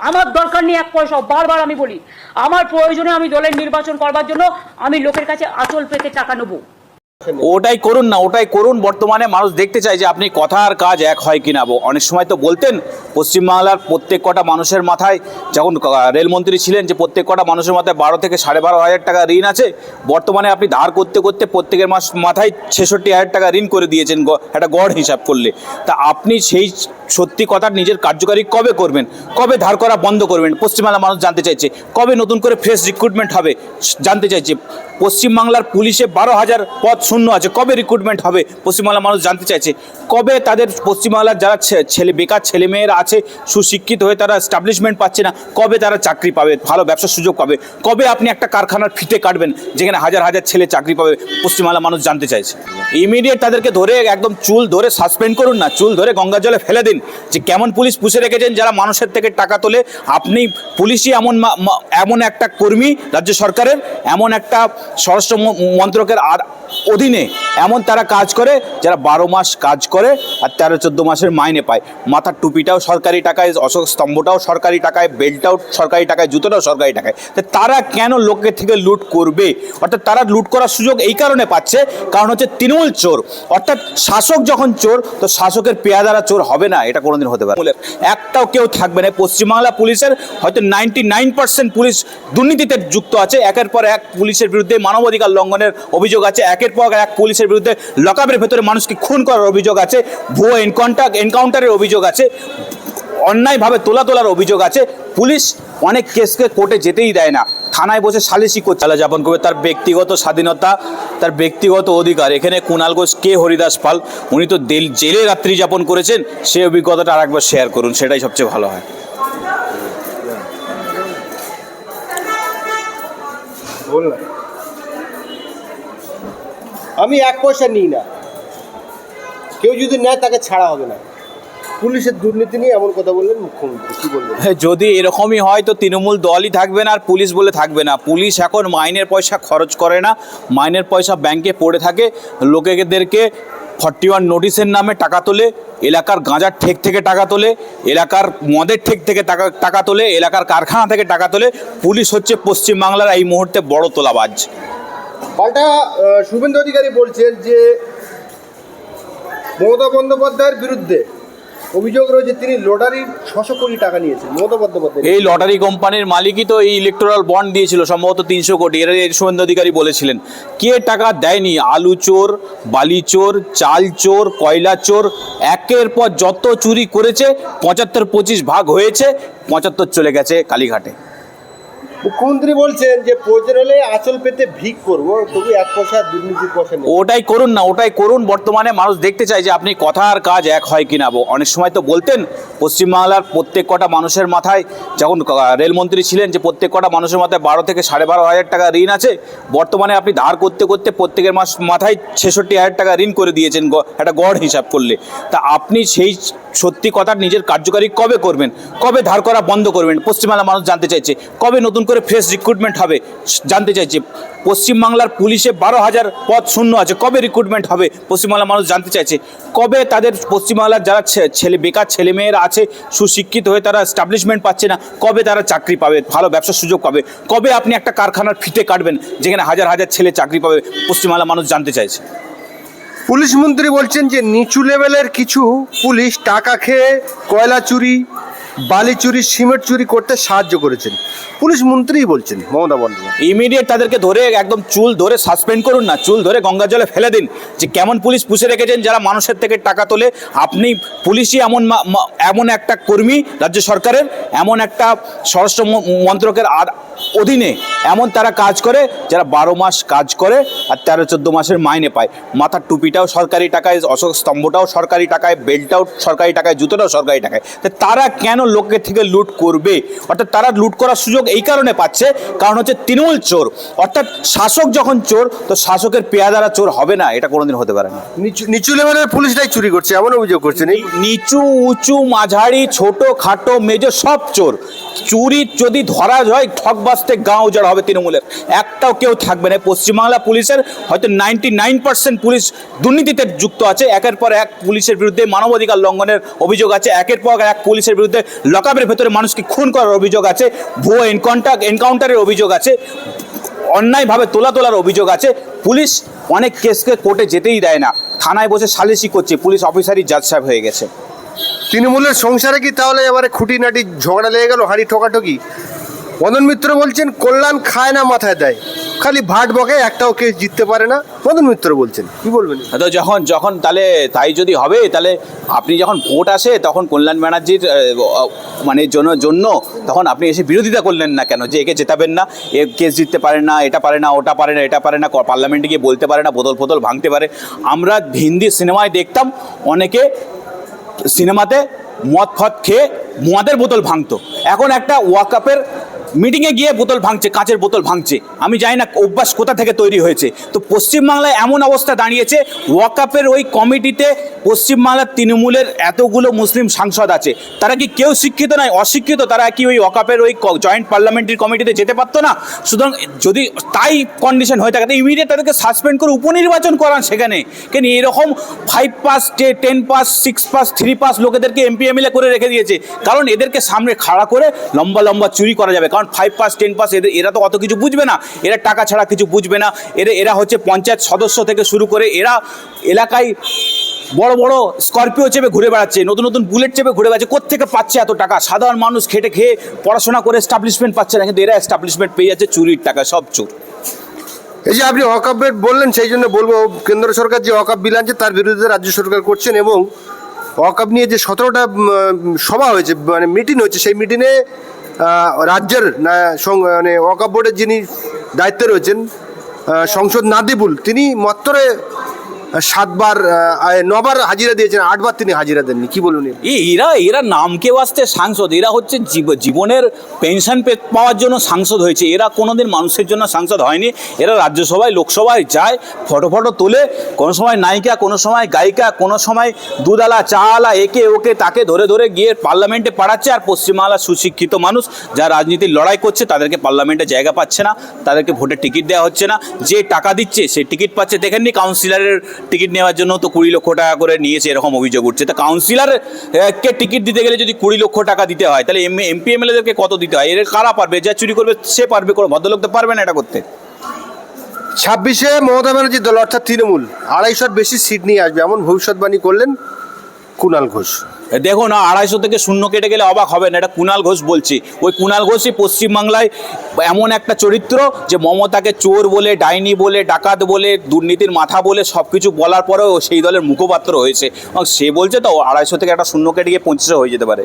আমার দরকার নেই এক পয়সা, বারবার আমি বলি, আমার প্রয়োজনে আমি দলের নির্বাচন করবার জন্য আমি লোকের কাছে আচল পেতে টাকা নেব। ওটাই করুন না, ওটাই করুন। বর্তমানে মানুষ দেখতে চায় যে আপনি কথা আর কাজ এক হয় কিনা। অনেক সময় তো বলতেন, পশ্চিমবাংলার প্রত্যেক কটা মানুষের মাথায় যখন রেলমন্ত্রী ছিলেন যে প্রত্যেক কটা মানুষের মাথায় বারো থেকে সাড়ে বারো হাজার টাকা ঋণ আছে, বর্তমানে আপনি ধার করতে করতে প্রত্যেকের মাস মাথায় ছেষট্টি হাজার টাকা ঋণ করে দিয়েছেন একটা গড় হিসাব করলে। তা আপনি সেই সত্যি কথার নিজের কার্যকারী কবে করবেন? কবে ধার করা বন্ধ করবেন? পশ্চিমবাংলার মানুষ জানতে চাইছে, কবে নতুন করে ফ্রেশ রিক্রুটমেন্ট হবে? জানতে চাইছে, পশ্চিমবাংলার পুলিশে বারো হাজার পদ শূন্য আছে। কবে রিক্রুটমেন্ট হবে? পশ্চিমবাংলার মানুষ জানতে চাইছে। কবে তাদের পশ্চিমবাংলার যারা ছেলে, বেকার ছেলেমেয়েরা আছে, সুশিক্ষিত হয়ে তারা এস্টাবলিশমেন্ট পাচ্ছে না, কবে তারা চাকরি পাবে? ভালো ব্যবসার সুযোগ পাবে। কবে আপনি একটা কারখানার ফিতে কাটবেন, যেখানে হাজার হাজার ছেলে চাকরি পাবে? পশ্চিমবাংলার মানুষ জানতে চাইছে। ইমিডিয়েট তাদেরকে ধরে একদম চুল ধরে সাসপেন্ড করুন না, চুল ধরে গঙ্গা জলে ফেলে দিন। যে কেমন পুলিশ পুষে রেখেছেন যারা মানুষের থেকে টাকা তোলে, আপনি পুলিশই এমন এমন একটা কর্মী রাজ্য সরকারের, এমন একটা স্বরাষ্ট্র মন্ত্রকের আর অধীনে। এমন তারা কাজ করে যারা বারো মাস কাজ করে আর তেরো, চোদ্দ মাসের মাইনে পায়। মাথার টুপিটাও সরকারি টাকায়, অশোক স্তম্ভটাও সরকারি টাকায়, বেল্টটাও সরকারি টাকায়, জুতোটাও সরকারি টাকায়। তো তারা কেন লোকের থেকে লুট করবে? অর্থাৎ তারা লুট করার সুযোগ এই কারণে পাচ্ছে, কারণ হচ্ছে তৃণমূল চোর। অর্থাৎ শাসক যখন চোর, তো শাসকের পেয়াদারা চোর হবে না, এটা কোনোদিন হতে পারে। একটাও কেউ থাকবে না। পশ্চিমবাংলা পুলিশের হয়তো নাইনটি নাইন পার্সেন্ট পুলিশ দুর্নীতিতে যুক্ত আছে। একের পর এক পুলিশের বিরুদ্ধে মানবাধিকার লঙ্ঘনের অভিযোগ আছে। একের পর এক পুলিশের বিরুদ্ধে লকআপের ভেতরে মানুষকে খুন করার অভিযোগ আছে ভুয়ো এনকাউন্টার এনকাউন্টারের অভিযোগ আছে অন্যায়ভাবে তোলা তোলার অভিযোগ আছে। পুলিশ অনেক কেসকে কোর্টে যেতেই দেয় না। থানায় বসে সালিসি করছে। চালা যাপন করবে তার ব্যক্তিগত স্বাধীনতা তার ব্যক্তিগত অধিকার। এখানে কুণাল ঘোষ কে হরিদাস পাল উনি তো দেল- জেলে রাত্রি যাপন করেছেন সেই অভিজ্ঞতাটা আরেকবার শেয়ার করুন সেটাই সবচেয়ে ভালো হয়। বল না আমি এক পয়সা নিই না। কেউ যদি নেয় তাকে ছাড়া হবে না। পুলিশের দুর্নীতি নিয়ে এমন কথা বললেন মুখ্যমন্ত্রী। কি বলবেন? যদি এরকমই হয় তো তৃণমূল দলই থাকবে না আর পুলিশ বলে থাকবে না। পুলিশ এখন মাইনের পয়সা খরচ করে না। মাইনের পয়সা ব্যাংকে পড়ে থাকে। লোকেদেরকে ফর্টি ওয়ান নোটিশের নামে টাকা তোলে। এলাকার গাঁজার ঠেক থেকে টাকা তোলে। এলাকার মদের ঠেক থেকে টাকা টাকা তোলে। এলাকার কারখানা থেকে টাকা তোলে। পুলিশ হচ্ছে পশ্চিমবাংলার এই মুহূর্তে বড় তোলাবাজ। পাল্টা শুভেন্দু অধিকারী বলছেন যে মমতা বন্দ্যোপাধ্যায়ের বিরুদ্ধে অভিযোগ রয়েছে, তিনি লটারি ছশো কোটি টাকা নিয়েছেন, মমতা বন্দ্যোপাধ্যায় এই লটারি কোম্পানির মালিকই তো এই ইলেকটোরাল বন্ড দিয়েছিল, সম্ভবত তিনশো কোটি এর শুভেন্দু অধিকারী বলেছিলেন। কে টাকা দেয়নি? আলু চোর, বালি চোর, চাল চোর, কয়লা চোর, একের পর যত চুরি করেছে, পঁচাত্তর পঁচিশ ভাগ হয়েছে, পঁচাত্তর চলে গেছে কালীঘাটে। মুখ্যমন্ত্রী বলছেন যে প্রয়োজন হলে আঁচল পেতে ভিক করব। তবু এক পয়সা দুর্নীতির পয়সা ওটাই করুন না, ওটাই করুন। বর্তমানে মানুষ দেখতে চায় যে আপনি কথা আর কাজ এক হয় কিনা। অনেক সময় তো বলতেন, পশ্চিমবাংলার প্রত্যেক কটা মানুষের মাথায়, যখন রেলমন্ত্রী ছিলেন যে প্রত্যেক কটা মানুষের মাথায় বারো থেকে সাড়ে বারো হাজার টাকা ঋণ আছে, বর্তমানে আপনি ধার করতে করতে প্রত্যেকের মাস মাথায় ছেষট্টি হাজার টাকা ঋণ করে দিয়েছেন একটা গড় হিসাব করলে। তা আপনি সেই সত্যি কথা নিজের কার্যকারী কবে করবেন? কবে ধার করা বন্ধ করবেন? পশ্চিমবাংলার মানুষ জানতে চাইছে, কবে নতুন করে ফ্রেশ রিক্রুটমেন্ট হবে। জানতে চাইছে, পশ্চিমবাংলার পুলিশে বারো হাজার পদ শূন্য আছে, কবে রিক্রুটমেন্ট হবে? পশ্চিমবাংলার মানুষ জানতে চাইছে। কবে তাদের পশ্চিমবাংলার যারা ছেলে, বেকার ছেলেমেয়েরা আছে, সুশিক্ষিত হয়ে তারা এস্টাবলিশমেন্ট পাচ্ছে না, কবে তারা চাকরি পাবে, ভালো ব্যবসার সুযোগ পাবে? কবে আপনি একটা কারখানার ফিতে কাটবেন, যেখানে হাজার হাজার ছেলে চাকরি পাবে? পশ্চিমবাংলার মানুষ জানতে চাইছে। পুলিশ মন্ত্রী বলছেন যে, নিচু লেভেলের কিছু পুলিশ টাকা খেয়ে কয়লা চুরি বালি চুরি, সিমেন্ট চুরি করতে সাহায্য করেছেন। পুলিশ মন্ত্রীই বলছেন, মমতা বন্দ্যোপাধ্যায়। ইমিডিয়েট তাদেরকে ধরে একদম চুল ধরে সাসপেন্ড করুন না, চুল ধরে গঙ্গা জলে ফেলে দিন। যে কেমন পুলিশ পুষে রেখেছেন, যারা মানুষের থেকে টাকা তোলে, আপনি পুলিশই এমন এমন একটা কর্মী রাজ্য সরকারের, এমন একটা স্বরাষ্ট্র মন্ত্রকের অধীনে এমন তারা কাজ করে যারা বারো মাস কাজ করে আর তেরো চোদ্দ মাসের মাইনে পায়। মাথার টুপিটাও সরকারি টাকায় অশোক স্তম্ভটাও সরকারি টাকায় বেল্টটাও সরকারি টাকায় জুতোটাও সরকারি টাকায়। তো তারা কেন লোকের থেকে লুট করবে? অর্থাৎ তারা লুট করার সুযোগ এই কারণে পাচ্ছে কারণ হচ্ছে তৃণমূল চোর। অর্থাৎ শাসক যখন চোর তো শাসকের পেয়াদারা চোর হবে না এটা কোনোদিন হতে পারে না। নিচু লেভেলের পুলিশটাই চুরি করছে এমন অভিযোগ করছেন এই নিচু উঁচু মাঝারি ছোট খাটো মেজো সব চোর। চুরি যদি ধরা যায় ঠক বাঁচতে গাঁ উজাড় হবে তৃণমূলের। একটাও কেউ থাকবে না। পশ্চিমবাংলা পুলিশের হয়তো নাইনটি নাইন পার্সেন্ট পুলিশ দুর্নীতিতে যুক্ত আছে। একের পর এক পুলিশের বিরুদ্ধে মানবাধিকার লঙ্ঘনের অভিযোগ আছে। একের পর এক পুলিশের বিরুদ্ধে লকআপের ভেতরে মানুষকে খুন করার অভিযোগ আছে। ভুয়ো এনকাউন্টার এনকাউন্টারের অভিযোগ আছে। অন্যায়ভাবে তোলা তোলার অভিযোগ আছে। পুলিশ অনেক কেসকে কোর্টে যেতেই দেয় না। থানায় বসে সালিশি করছে। পুলিশ অফিসারই জাজ সাহেব হয়ে গেছে। তৃণমূলের সংসারে কি তাহলে এবারে খুঁটিনাটি ঝগড়া লেগে গেল, হাঁড়ি ঠোকাঠকি? মদন মিত্র বলছেন, কল্যাণ খায় না, মাথায় দেয়। খালি ভাট বকে একটাও কেস জিততে পারে না, মদন মিত্র বলছেন। কি বলবেন? তো যখন যখন তাহলে তাই যদি হবে, তাহলে আপনি যখন ভোট আসে, তখন কল্যাণ ব্যানার্জির মানে জন্য জন্য তখন আপনি এসে বিরোধিতা করলেন না কেন? যে একে জেতাবেন না, এ কেস জিততে পারে না, এটা পারে না, ওটা পারে না, এটা পারে না পার্লামেন্টে গিয়ে বলতে পারে না বোতল ফোতল ভাঙতে পারে। আমরা হিন্দি সিনেমায় দেখতাম, অনেকে সিনেমাতে মদ ফদ খেয়ে মদের বোতল ভাঙতো। এখন একটা ওয়াকআপের মিটিংয়ে গিয়ে বোতল ভাঙছে, কাঁচের বোতল ভাঙছে। আমি জানি না অভ্যাস কোথা থেকে তৈরি হয়েছে। তো পশ্চিমবাংলায় এমন অবস্থা দাঁড়িয়েছে ওয়াকআপের ওই কমিটিতে পশ্চিমবাংলার তৃণমূলের এতগুলো মুসলিম সাংসদ আছে। তারা কি কেউ শিক্ষিত নয়, অশিক্ষিত? তারা কি ওই ওয়াকআপের ওই জয়েন্ট পার্লামেন্টারি কমিটিতে যেতে পারতো না? সুতরাং যদি তাই কন্ডিশন হয়ে থাকে ইমিডিয়েট তাদেরকে সাসপেন্ড করে উপনির্বাচন করান সেখানে। কেন এরকম five pass ten pass six pass three pass লোকেদেরকে MP MLA করে রেখে দিয়েছে। কারণ এদেরকে সামনে খাড়া করে লম্বা লম্বা চুরি করা যাবে। কারণ ফাইভ পাস টেন পাস এদের, এরা তো অত কিছু বুঝবে না। এরা টাকা ছাড়া কিছু বুঝবে না। এরা এরা হচ্ছে পঞ্চায়েত সদস্য থেকে শুরু করে এরা এলাকায় বড় বড় স্করপিও চেপে ঘুরে বেড়াচ্ছে, নতুন নতুন বুলেট চেপে ঘুরে বেড়াচ্ছে কোথেকে পাচ্ছে এত টাকা? সাধারণ মানুষ খেটে খেয়ে পড়াশোনা করে এস্টাবলিশমেন্ট পাচ্ছে না, কিন্তু এরা এস্টাবলিশমেন্ট পেয়ে যাচ্ছে চুরির টাকা, সব চোর। এই যে আপনি অকাপের বললেন, সেই জন্য বলব, কেন্দ্র সরকার যে অকাপ বিল আনছে, তার বিরুদ্ধে রাজ্য সরকার করছেন এবং অকাপ নিয়ে যে সতেরোটা সভা হয়েছে মানে মিটিং হয়েছে, সেই মিটিংয়ে রাজ্যের মানে অকাপ বোর্ডের যিনি দায়িত্বে রয়েছেন সংসদ নাদিবুল তিনি মাত্র সাতবার নবার হাজিরা দিয়েছেন, আটবার তিনি হাজিরা দেননি। কি বলুন এরা এরা নামকে বাঁচতে সাংসদ। এরা হচ্ছে জীব- জীবনের পেনশন পাওয়ার জন্য সাংসদ হয়েছে। এরা কোনোদিন মানুষের জন্য সাংসদ হয়নি। এরা রাজ্যসভায়, লোকসভায় যায়, ফটো ফটো তোলে। কোনো সময় নায়িকা, কোনো সময় গায়িকা, কোনো সময় দুধালা চাওয়ালা একে ওকে, তাকে ধরে ধরে গিয়ে পার্লামেন্টে পাঠাচ্ছে আর পশ্চিমবাংলার সুশিক্ষিত মানুষ যারা রাজনীতির লড়াই করছে, তাদেরকে পার্লামেন্টে জায়গা পাচ্ছে না। তাদেরকে ভোটের টিকিট দেওয়া হচ্ছে না। যে টাকা দিচ্ছে, সে টিকিট পাচ্ছে। দেখেননি কাউন্সিলরের টিকিট নেওয়ার জন্য তো কুড়ি লক্ষ টাকা করে নিয়েছে এরকম অভিযোগ উঠছে। তা কাউন্সিলারকে টিকিট দিতে গেলে যদি কুড়ি লক্ষ টাকা দিতে হয়, তাহলে এমপি, এমএলএদেরকে কত দিতে হয়? এর কারা পারবে? যা চুরি করবে, সে পারবে কোনো? ভদ্রলোক তো পারবে না এটা করতে। ছাব্বিশে মমতা ব্যানার্জির দল, অর্থাৎ তৃণমূল, আড়াইশোর বেশি সিট নিয়ে আসবে, এমন ভবিষ্যৎবাণী করলেন কুণাল ঘোষ। দেখুন আড়াইশো থেকে শূন্য কেটে গেলে অবাক হবে না এটা কুণাল ঘোষ বলছি। ওই কুণাল ঘোষই পশ্চিমবাংলায় এমন একটা চরিত্র যে মমতাকে চোর বলে, ডাইনি বলে, ডাকাত বলে, দুর্নীতির মাথা বলে সব কিছু বলার পরেও সেই দলের মুখপাত্র হয়েছে। এবং সে বলছে তো, আড়াইশো থেকে একটা শূন্য কেটে গিয়ে পঁচিশে হয়ে যেতে পারে।